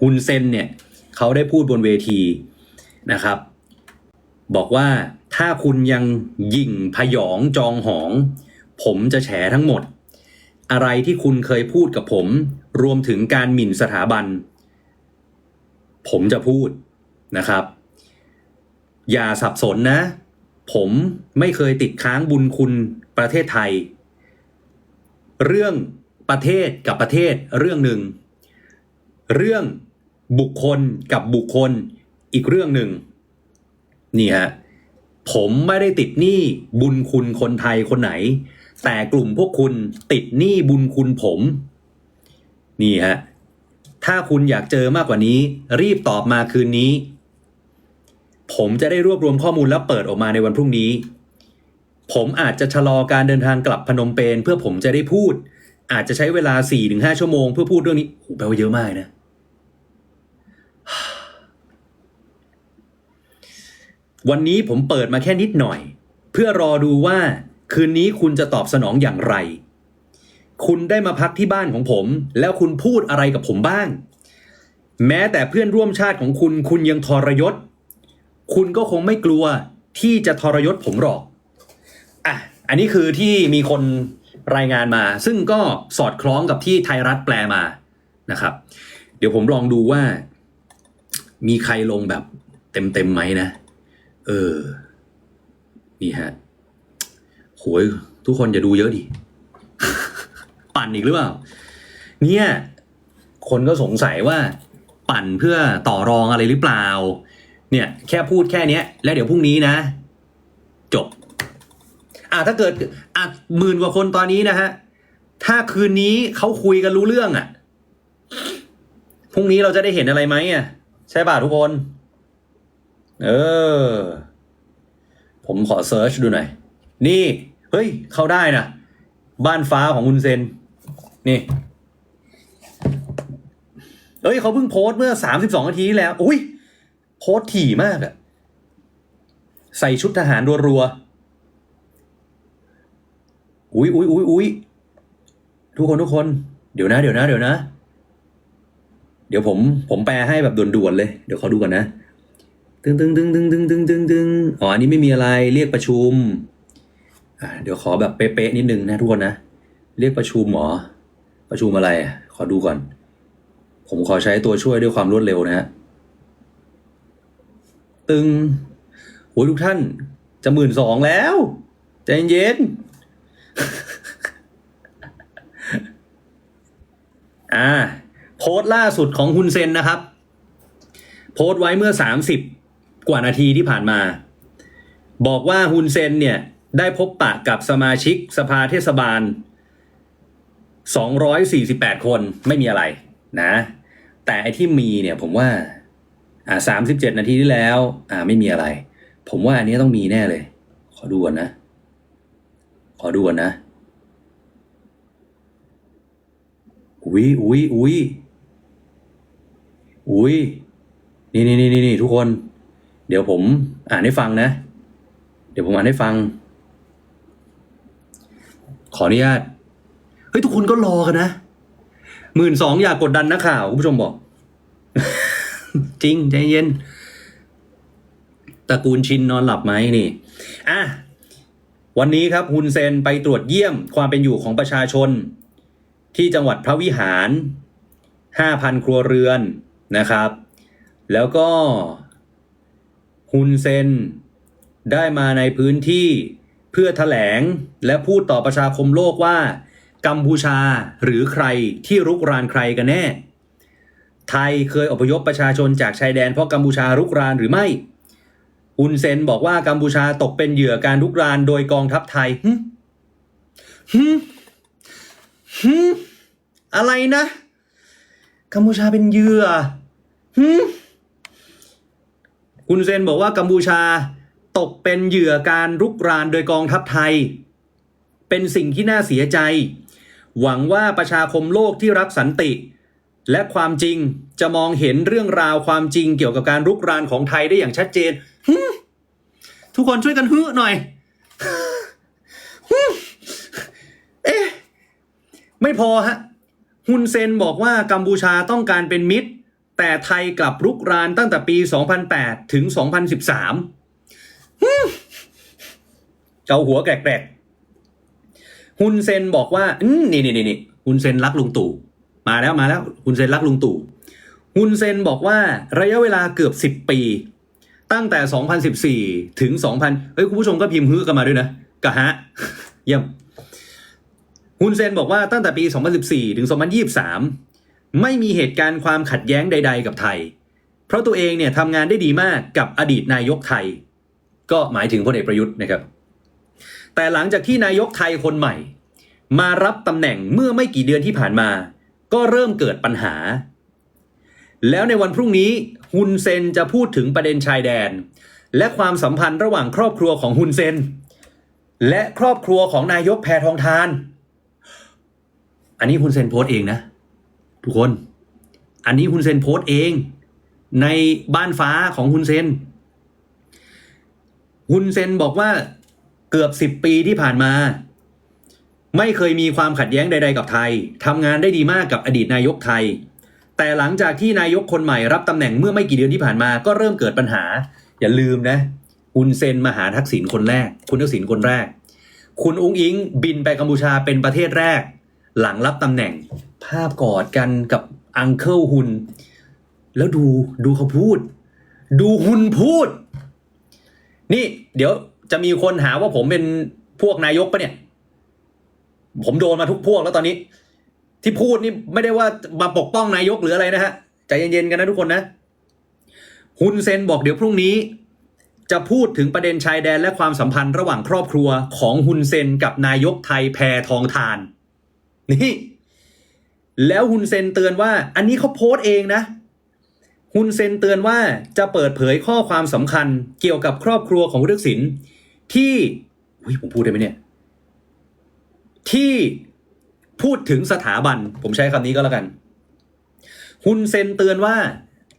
ฮุนเซนเนี่ยเขาได้พูดบนเวทีนะครับ บอกว่าถ้าคุณยังยิ่งพยองจองหอง ผมจะแฉทั้งหมด อะไรที่คุณเคยพูดกับผม รวมถึงการหมิ่นสถาบัน ผมจะพูดนะครับ อย่าสับสนนะ ผมไม่เคยติดค้างบุญคุณประเทศไทย เรื่องประเทศกับประเทศเรื่องหนึ่ง เรื่อง บุคคลกับบุคคลอีกเรื่องหนึ่งนี่ฮะผมไม่ได้ติดหนี้บุญคุณคนไทยคนไหน แต่กลุ่มพวกคุณติดหนี้บุญคุณผม นี่ฮะถ้าคุณอยากเจอมากกว่านี้ รีบตอบมาคืนนี้ ผมจะได้รวบรวมข้อมูลแล้วเปิดออกมาในวันพรุ่งนี้ ผมอาจจะชะลอการเดินทางกลับพนมเปญเพื่อผมจะได้พูด อาจจะใช้เวลา 4-5 ชั่วโมงเพื่อพูดเรื่องนี้โอ้โหแปลว่าเยอะมากนะ วันนี้ผมเปิดมาแค่นิดหน่อย เพื่อรอดูว่าคืนนี้คุณจะตอบสนองอย่างไร คุณได้มาพักที่บ้านของผม แล้วคุณพูดอะไรกับผมบ้าง แม้แต่เพื่อนร่วมชาติของคุณ คุณยังทรยศ คุณก็คงไม่กลัวที่จะทรยศผมหรอกอะอันนี้คือที่มีคนรายงานมา ซึ่งก็สอดคล้องกับที่ไทยรัฐแปลมานะครับ เดี๋ยวผมลองดูว่า มีใครลงแบบเต็มเต็มๆไหมนะ เออ นี่ฮะโหยทุกคนอย่าดูเยอะดิ ปั่นอีกหรือเปล่า เนี่ย คนก็สงสัยว่า ปั่นเพื่อต่อรองอะไรหรือเปล่า เนี่ย แค่พูดแค่เนี้ย แล้วเดี๋ยวพรุ่งนี้นะ จบ อะถ้าเกิดอะหมื่นกว่าคนตอนนี้นะฮะ ถ้าคืนนี้เขาคุยกันรู้เรื่องอะพรุ่งนี้เราจะได้เห็นอะไรไหมอะ ใช่ป่ะทุกคน เออ ขอเซิร์ชดูหน่อย นี่ เฮ้ย เข้าได้นะ บ้านฟ้าของคุณเซน นี่ เอ้ยเขาเพิ่งโพสเมื่อสามสิบสองนาทีแล้ว อุ้ย โพสถี่มากอะใส่ชุดทหารรัวๆ อุ้ยอุ้ยอุ้ยอุ้ยทุกคนทุกคน เดี๋ยวนะ เดี๋ยวนะ เดี๋ยวนะ เดี๋ยวผม ผมแปลให้แบบด่วนๆเลย เดี๋ยวเขาดูก่อนนะ ตึงตึงตึงตึงตึงตึงตึง อ๋ออันนี้ไม่มีอะไรเรียกประชุมอ่าเดี๋ยวขอแบบเป๊ะๆนิดนึงนะทุกคนนะ เรียกประชุมหรอประชุมอะไร ขอดูก่อน ผมขอใช้ตัวช่วยด้วยความรวดเร็วนะฮะตึงโอ้ยทุกท่าน จะหมื่นสองแล้วใจเย็นอ่า โพสต์ล่าสุดของฮุนเซนนะครับ โพสต์ไว้เมื่อ30กว่านาทีที่ผ่านมา บอกว่าฮุนเซนเนี่ยได้พบปะกับสมาชิกสภาเทศบาล 248 คนไม่มีอะไรนะ แต่ไอที่มีเนี่ยผมว่าอ่าสามสิบเจ็ดนาทีที่แล้ว อ่าไม่มีอะไร ผมว่าอันนี้ต้องมีแน่เลย ขอดูก่อนนะ ขอดูก่อนนะอุ้ยอุ้ยอุ้ยอุ้ยนี่นี่นี่นี่นี่ทุกคน เดี๋ยวผมอ่านให้ฟังนะ เดี๋ยวผมอ่านให้ฟัง ขออนุญาต เฮ้ย ทุกคนก็รอกันนะหมื่นสองอย่ากกดดันนักข่าวคุณผู้ชมบอก จริง ใจเย็นตระกูลชินนอนหลับไหมนี่ อะ วันนี้ครับฮุนเซนไปตรวจเยี่ยมความเป็นอยู่ของประชาชน ที่จังหวัดพระวิหาร 5,000 ครัวเรือนนะครับ แล้วก็ฮุนเซน ได้มาในพื้นที่เพื่อแถลงและพูดต่อประชาคมโลกว่า กัมพูชาหรือใครที่รุกรานใครกันแน่ ไทยเคยอพยพประชาชนจากชายแดนเพราะกัมพูชารุกรานหรือไม่อุนเซนบอกว่ากัมพูชาตกเป็นเหยื่อการรุกรานโดยกองทัพไทยหึหึหึอะไรนะ กัมพูชาเป็นเหยื่อหึอุนเซนบอกว่ากัมพูชา ตกเป็นเหยื่อการรุกรานโดยกองทัพไทย เป็นสิ่งที่น่าเสียใจ หวังว่าประชาคมโลกที่รักสันติ และความจริงจะมองเห็นเรื่องราวความจริงเกี่ยวกับการรุกรานของไทยได้อย่างชัดเจนทุกคนช่วยกันฮึหน่อยเอ๊ะไม่พอฮะฮุนเซนบอกว่ากัมพูชาต้องการเป็นมิตร แต่ไทยกลับรุกรานตั้งแต่ปี 2008 ถึง 2013ฮึ่ม เกาหัวแกรกๆฮุนเซนบอกว่าอืมนี่นี่นี่ฮุนเซนรักลุงตู่ มาแล้วมาแล้วฮุนเซนรักลุงตู่ฮุนเซนบอกว่าระยะเวลาเกือบ10ปี ตั้งแต่ 2014 ถึง 2000 เฮ้ย คุณผู้ชมก็พิมพ์ฮือกันมาด้วยนะกะฮะ เยี่ยมฮุนเซนบอกว่าตั้งแต่ปี 2014 ถึง 2023 ไม่มีเหตุการณ์ความขัดแย้งใด ๆ กับไทย เพราะตัวเองเนี่ยทำงานได้ดีมากกับอดีตนายกไทย ก็หมายถึงพลเอกประยุทธ์นะครับ แต่หลังจากที่นายกไทยคนใหม่ มารับตำแหน่งเมื่อไม่กี่เดือนที่ผ่านมา ก็เริ่มเกิดปัญหา แล้วในวันพรุ่งนี้ฮุนเซนจะพูดถึงประเด็นชายแดน และความสัมพันธ์ระหว่างครอบครัวของฮุนเซน และครอบครัวของนายกแพทองทาน อันนี้ฮุนเซนโพสต์เองนะ ทุกคน อันนี้ฮุนเซนโพสต์เอง ในบ้านฟ้าของฮุนเซน ฮุนเซนบอกว่าเกือบสิบปีที่ผ่านมา ไม่เคยมีความขัดแย้งใด ๆ กับไทยทำงานได้ดีมากกับอดีตนายกไทย แต่หลังจากที่นายกคนใหม่รับตำแหน่งเมื่อไม่กี่เดือนที่ผ่านมาก็เริ่มเกิดปัญหา อย่าลืมนะฮุนเซนมาหาทักษิณคนแรก คุณทักษิณคนแรก คุณอุ้งอิงบินไปกัมพูชาเป็นประเทศแรก หลังรับตำแหน่ง ภาพกอดกันกับอังเคิลฮุนแล้วดูดูเขาพูด ดูฮุนพูด นี่เดี๋ยวจะมีคนหาว่าผมเป็นพวกนายกปะเนี่ย ผมโดนมาทุกพวกแล้วตอนนี้ ที่พูดนี่ไม่ได้ว่ามาปกป้องนายกหรืออะไรนะฮะใจเย็นๆกันนะทุกคนนะฮุนเซนบอกเดี๋ยวพรุ่งนี้ จะพูดถึงประเด็นชายแดนและความสัมพันธ์ระหว่างครอบครัวของฮุนเซนกับนายกไทยแพทองทาน นี่ แล้วฮุนเซนเตือนว่า อันนี้เขาโพสต์เองนะ ฮุนเซนเตือนว่าจะเปิดเผยข้อความสำคัญเกี่ยวกับครอบครัวของคุณทักษิณที่อุ๊ยผมพูดได้ไหมเนี่ย ที่พูดถึงสถาบัน ผมใช้คำนี้ก็แล้วกันฮุนเซนเตือนว่า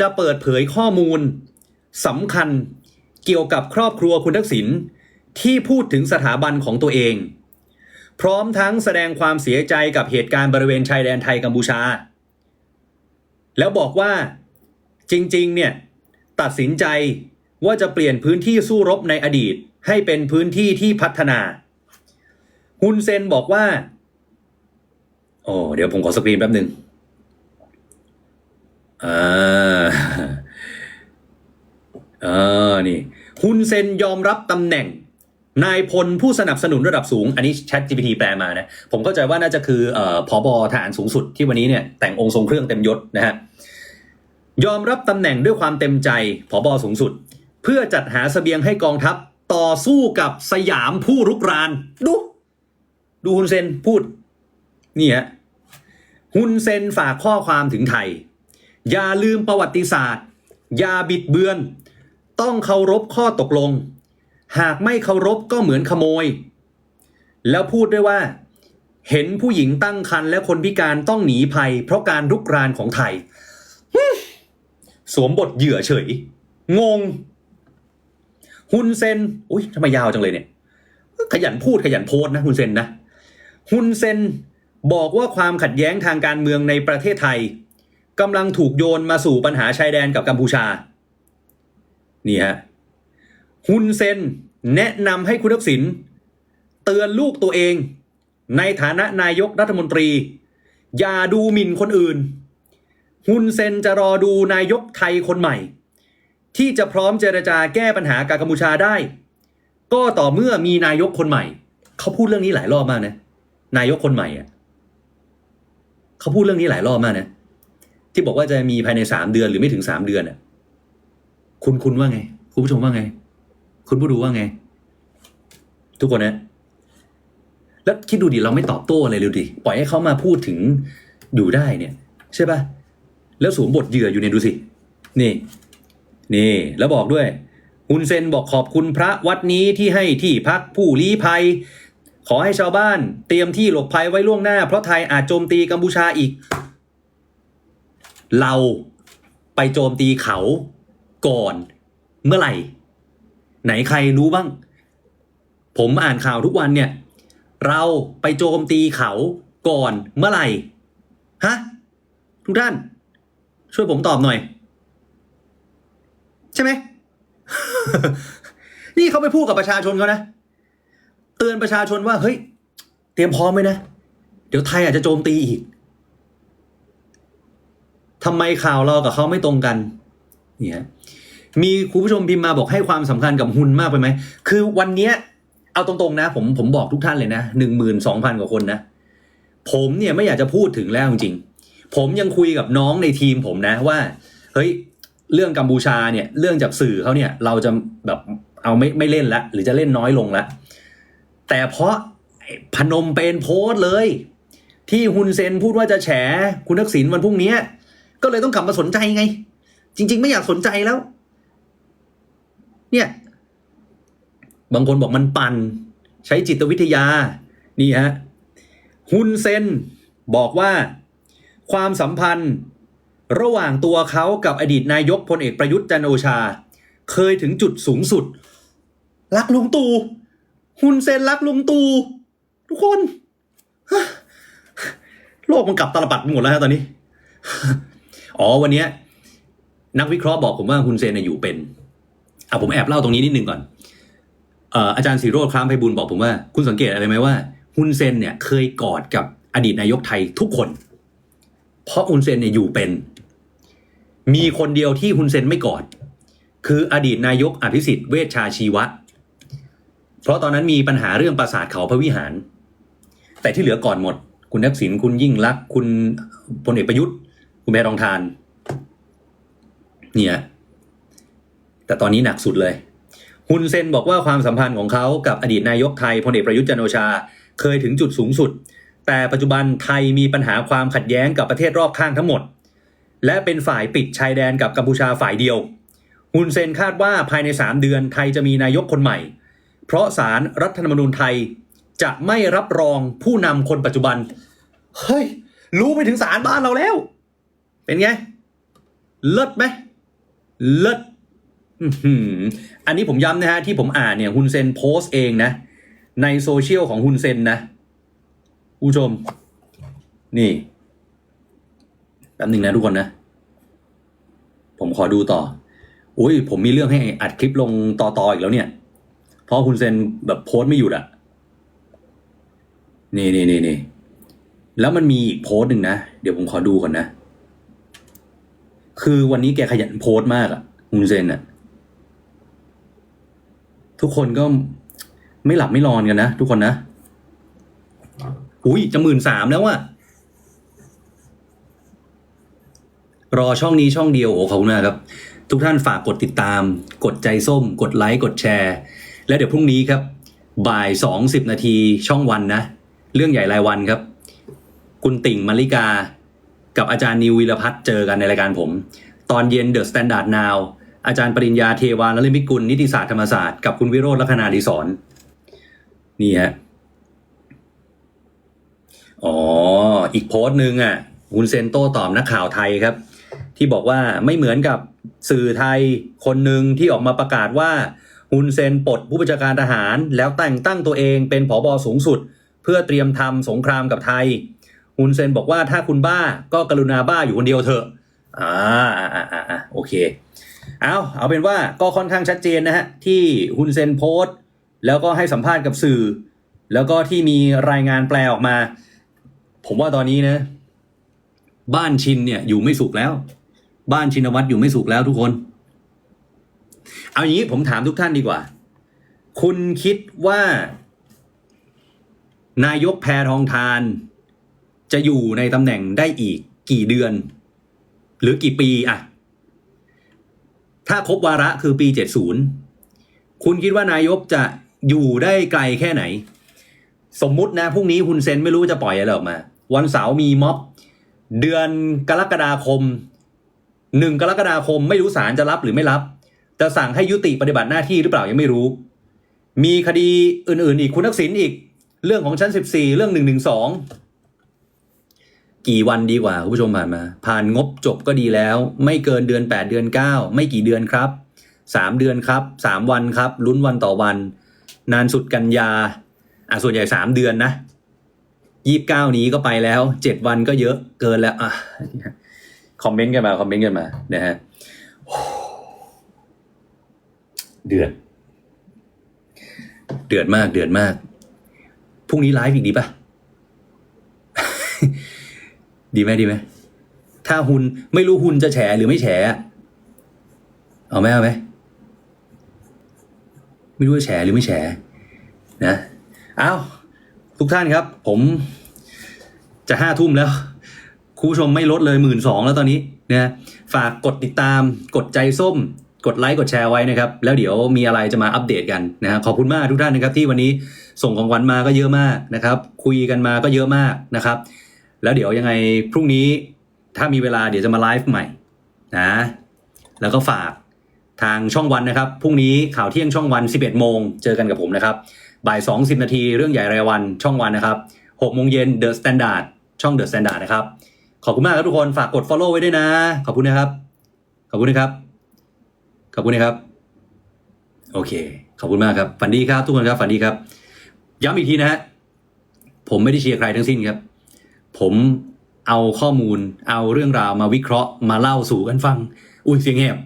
จะเปิดเผยข้อมูลสำคัญเกี่ยวกับครอบครัวคุณทักษิณที่พูดถึงสถาบันของตัวเอง พร้อมทั้งแสดงความเสียใจกับเหตุการณ์บริเวณชายแดนไทยกัมพูชา แล้วบอกว่า จริงๆ เนี่ยตัดสินใจว่าจะเปลี่ยนพื้นที่สู้รบในอดีต ให้เป็นพื้นที่ที่พัฒนา ฮุนเซนบอกว่า โอ้เดี๋ยวผมขอสกรีนแป๊บหนึ่งอ่าอ่านี่ฮุนเซนยอมรับตำแหน่ง นายพลผู้สนับสนุนระดับสูง อันนี้ Chat GPT แปลมานะ ผมเข้าใจว่าน่าจะคือเอ่อผอบอทหารสูงสุดที่วันนี้เนี่ยแต่งองค์ทรงเครื่องเต็มยศนะฮะ ยอมรับตำแหน่งด้วยความเต็มใจผอบอสูงสุด เพื่อจัดหาเสบียงให้กองทัพต่อสู้กับสยามผู้รุกราน ดู ดูฮุนเซนพูด นี่ฮะฮุนเซนฝากข้อความถึงไทย อย่าลืมประวัติศาสตร์ อย่าบิดเบือน ต้องเคารพข้อตกลง หากไม่เคารพก็เหมือนขโมย แล้วพูดด้วยว่า เห็นผู้หญิงตั้งครรภ์และคนพิการต้องหนีภัย เพราะการรุกรานของไทย สวมบทเหยื่อเฉย งง ฮุนเซนอุ้ยทำไมยาวจังเลยเนี่ย ขยันพูดขยันโพสนะฮุนเซนนะฮุนเซนบอกว่าความขัดแย้งทางการเมืองในประเทศไทยกำลังถูกโยนมาสู่ปัญหาชายแดนกับกัมพูชา นี่ฮะฮุนเซนแนะนำให้คุณทักษิณเตือนลูกตัวเอง ในฐานะนายกรัฐมนตรี อย่าดูหมิ่นคนอื่น ฮุนเซนจะรอดูนายกไทยคนใหม่ ที่จะพร้อมเจรจาแก้ปัญหากับกัมพูชาได้ ก็ต่อเมื่อมีนายกคนใหม่ เขาพูดเรื่องนี้หลายรอบมากนะ นายกคนใหม่อะเขาพูดเรื่องนี้หลายรอบมากนะ ที่บอกว่าจะมีภายในสามเดือนหรือไม่ถึงสามเดือนอะคุณคุณว่าไง คุณผู้ชมว่าไง คุณผู้ดูว่าไง ทุกคนนะ แล้วคิดดูดิเราไม่ตอบโต้อะไรเลยดิปล่อยให้เขามาพูดถึงอยู่ได้เนี่ย ใช่ปะ แล้วสวมบทเหยื่ออยู่เนี่ยดูสิ นี่ นี่ แล้วบอกด้วยฮุนเซนบอกขอบคุณพระวัดนี้ที่ให้ที่พักผู้ลี้ภัย ขอให้ชาวบ้านเตรียมที่หลบภัยไว้ล่วงหน้า เพราะไทยอาจโจมตีกัมพูชาอีก เราไปโจมตีเขาก่อนเมื่อไหร่ ไหนใครรู้บ้าง ผมอ่านข่าวทุกวันเนี่ย เราไปโจมตีเขาก่อนเมื่อไหร่ ฮะ ทุกท่าน ช่วยผมตอบหน่อย ใช่ไหม นี่เขาไปพูดกับประชาชนเขานะ เตือนประชาชนว่า เฮ้ย เตรียมพร้อมไว้นะ เดี๋ยวไทยอาจจะโจมตีอีกทำไมข่าวเรากับเขาไม่ตรงกันเนี่ยมีคุณผู้ชมพิมพ์มาบอกให้ความสำคัญกับหุ้นมากไปไหม คือวันเนี้ย เอาตรงๆนะ ผมผมบอกทุกท่านเลยนะหนึ่งหมื่นสองพันกว่าคนนะ ผมเนี่ยไม่อยากจะพูดถึงแล้วจริง ผมยังคุยกับน้องในทีมผมนะว่าเฮ้ยเรื่องกัมพูชาเนี่ยเรื่องจากสื่อเขาเนี่ยเราจะแบบเอาไม่ไม่เล่นละหรือจะเล่นน้อยลงละแต่เพราะพนมเปญโพสต์เลย ที่ฮุนเซนพูดว่าจะแฉคุณทักษิณวันพรุ่งนี้ก็เลยต้องกลับมาสนใจไง จริง ๆ ไม่อยากสนใจแล้ว เนี่ย บางคนบอกมันปัน่นใช้จิตวิทยา นี่ฮะฮุนเซนบอกว่า ความสัมพันธ์ ระหว่างตัวเขากับอดีตนายกพลเอกประยุทธ์จันโอชา เคยถึงจุดสูงสุด รักลุงตู่ฮุนเซนรักลุงตู่ทุกคนโลกมันกลับตลปัดหมดแล้วฮะตอนนี้ อ๋อวันนี้นักวิเคราะห์บอกผมว่าฮุนเซนอยู่เป็นอะผมแอบเล่าตรงนี้นิดนึงก่อนอาจารย์สีโรดครามไพบูลย์บอกผมว่า คุณสังเกตอะไรไหมว่าฮุนเซนเนี่ยเคยกอดกับอดีตนายกไทยทุกคน เพราะฮุนเซนเนี่ยอยู่เป็น มีคนเดียวที่ฮุนเซนไม่กอด คืออดีตนายกอภิสิทธิ์เวชชาชีวะ เพราะตอนนั้นมีปัญหาเรื่องปราสาทเขาพระวิหาร แต่ที่เหลือก่อนหมด คุณทักษิณคุณยิ่งลักคุณพลเอกประยุทธ์ คุณแพรทองทาน เนี่ยแต่ตอนนี้หนักสุดเลยฮุนเซนบอกว่าความสัมพันธ์ของเขากับอดีตนายกไทยพลเอกประยุทธ์จันโอชา เคยถึงจุดสูงสุด แต่ปัจจุบันไทยมีปัญหาความขัดแย้งกับประเทศรอบข้างทั้งหมด และเป็นฝ่ายปิดชายแดนกับกัมพูชาฝ่ายเดียวฮุนเซนคาดว่าภายใน 3 เดือนไทยจะมีนายกคนใหม่ เพราะสารรัฐธรรมนูญไทยจะไม่รับรองผู้นำคนปัจจุบัน เฮ้ย รู้ไปถึงสารบ้านเราแล้ว เป็นไง เลิศไหมเลิศอันนี้ผมย้ำนะฮะที่ผมอ่านเนี่ยฮุนเซนโพสต์เองนะ ในโซเชียลของฮุนเซนนะ ผู้ชม นี่แป๊บหนึ่งนะทุกคนนะ ผมขอดูต่อ อุ้ยผมมีเรื่องให้อัดคลิปลงต่อๆอีกแล้วเนี่ย เพราะฮุนเซนแบบโพสไม่หยุดอะนี่นี่นี่นี่แล้วมันมีอีกโพสหนึ่งนะ เดี๋ยวผมขอดูก่อนนะ คือวันนี้แกขยันโพสมากอะฮุนเซนอะทุกคนก็ไม่หลับไม่นอนกันนะ ทุกคนนะ อุ้ยจะหมื่นสามแล้วอะรอช่องนี้ช่องเดียวโอ้ขอบคุณมากครับ ทุกท่านฝากกดติดตาม กดใจส้ม กดไลค์กดแชร์ แล้วเดี๋ยวพรุ่งนี้ครับ บ่ายสองสิบนาทีช่องวันนะ เรื่องใหญ่รายวันครับ คุณติ่งมาริกา กับอาจารย์นิววิรพัฒน์เจอกันในรายการผม ตอนเย็นเดอะสแตนดาร์ดนาวอาจารย์ปริญญาเทวานลิมิกุลนิติศาสตร์ธรรมศาสตร์กับคุณวิโรจน์ลัคนาดีสอนนี่ฮะ อ๋อ อีกโพสต์หนึ่งอะฮุนเซนโต้ตอบนักข่าวไทยครับ ที่บอกว่าไม่เหมือนกับสื่อไทยคนหนึ่งที่ออกมาประกาศว่าฮุนเซนปลดผู้บัญชาการทหาร แล้วแต่งตั้งตัวเองเป็นผอบอสูงสุด เพื่อเตรียมทำสงครามกับไทยฮุนเซนบอกว่าถ้าคุณบ้าก็กรุณาบ้าอยู่คนเดียวเถอะอ่าอ่าอ่าอ่าโอเคเอาเอาเป็นว่าก็ค่อนข้างชัดเจนนะฮะที่ฮุนเซนโพสต์ แล้วก็ให้สัมภาษณ์กับสื่อ แล้วก็ที่มีรายงานแปลออกมา ผมว่าตอนนี้นะ บ้านชินเนี่ย อยู่ไม่สุขแล้ว บ้านชินวัตรอยู่ไม่สุขแล้วทุกคน เอาอย่างนี้ผมถามทุกท่านดีกว่า คุณคิดว่า นายกแพทองทาน จะอยู่ในตำแหน่งได้อีกกี่เดือน หรือกี่ปีอะถ้าครบวาระคือปี 70 คุณคิดว่านายกจะอยู่ได้ไกลแค่ไหน สมมุตินะพรุ่งนี้คุณเซนไม่รู้จะปล่อยอะไรออกมา วันเสาร์มีม็อบ เดือนกรกฎาคมหนึ่งกรกฎาคมไม่รู้ศาลจะรับหรือไม่รับ จะสั่งให้ยุติปฏิบัติหน้าที่หรือเปล่ายังไม่รู้ มีคดีอื่น ๆ อีกคุณทักษิณอีก เรื่องของชั้น 14 เรื่อง112กี่วันดีกว่าคุณผู้ชมผ่านมา ผ่านงบจบก็ดีแล้ว ไม่เกินเดือน 8 เดือน 9 ไม่กี่เดือนครับ 3 เดือนครับ 3 วันครับ ลุ้นวันต่อวัน นานสุดกันยาอะส่วนใหญ่ 3 เดือนนะ ยี่บเก้านี้ก็ไปแล้ว7วันก็เยอะเกินแล้วอะคอมเมนต์กันมาคอมเมนต์กันมานะฮะเดือดเดือดมากเดือดมากพรุ่งนี้ไลฟ์อีกดีป่ะ ดีไหมดีไหมถ้าหุนไม่รู้หุนจะแฉหรือไม่แฉเอาไหมเอาไหมไม่รู้จะแฉหรือไม่แฉนะเอา ทุกท่านครับ ผมจะห้าทุ่มแล้วคุณผู้ชมไม่ลดเลยหมื่นสองแล้วตอนนี้นะฝากกดติดตามกดใจส้ม กดไลค์กดแชร์ไว้นะครับ แล้วเดี๋ยวมีอะไรจะมาอัปเดตกันนะฮะขอบคุณมากทุกท่านนะครับ ที่วันนี้ส่งของขวัญมาก็เยอะมากนะครับ คุยกันมาก็เยอะมากนะครับ แล้วเดี๋ยวยังไงพรุ่งนี้ถ้ามีเวลาเดี๋ยวจะมาไลฟ์ใหม่นะแล้วก็ฝากทางช่องวันนะครับพรุ่งนี้ข่าวเที่ยงช่องวัน 11 โมงเจอกันกับผมนะครับ บ่าย20นาทีเรื่องใหญ่รายวันช่องวันนะครับ6โมงเย็นเดอะสแตนดาร์ดช่องเดอะสแตนดาร์ดนะครับ ขอบคุณมากครับทุกคนฝากกด follow ไว้ด้วยนะ ขอบคุณนะครับ ขอบคุณนะครับ ขอบคุณนะครับ โอเค ขอบคุณมากครับฝันดีครับ ทุกคนครับฝันดีครับ ย้ำอีกทีนะฮะผมไม่ได้เชียร์ใครทั้งสิ้นครับ ผมเอาข้อมูล เอาเรื่องราวมาวิเคราะห์มาเล่าสู่กันฟัง อุ้ยเสียงแหบ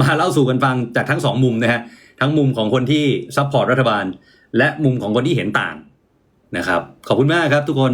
มาเล่าสู่กันฟังจากทั้งสองมุมนะฮะทั้งมุมของคนที่ซัพพอร์ตรัฐบาล และมุมของคนที่เห็นต่างนะครับ ขอบคุณมากครับทุกคน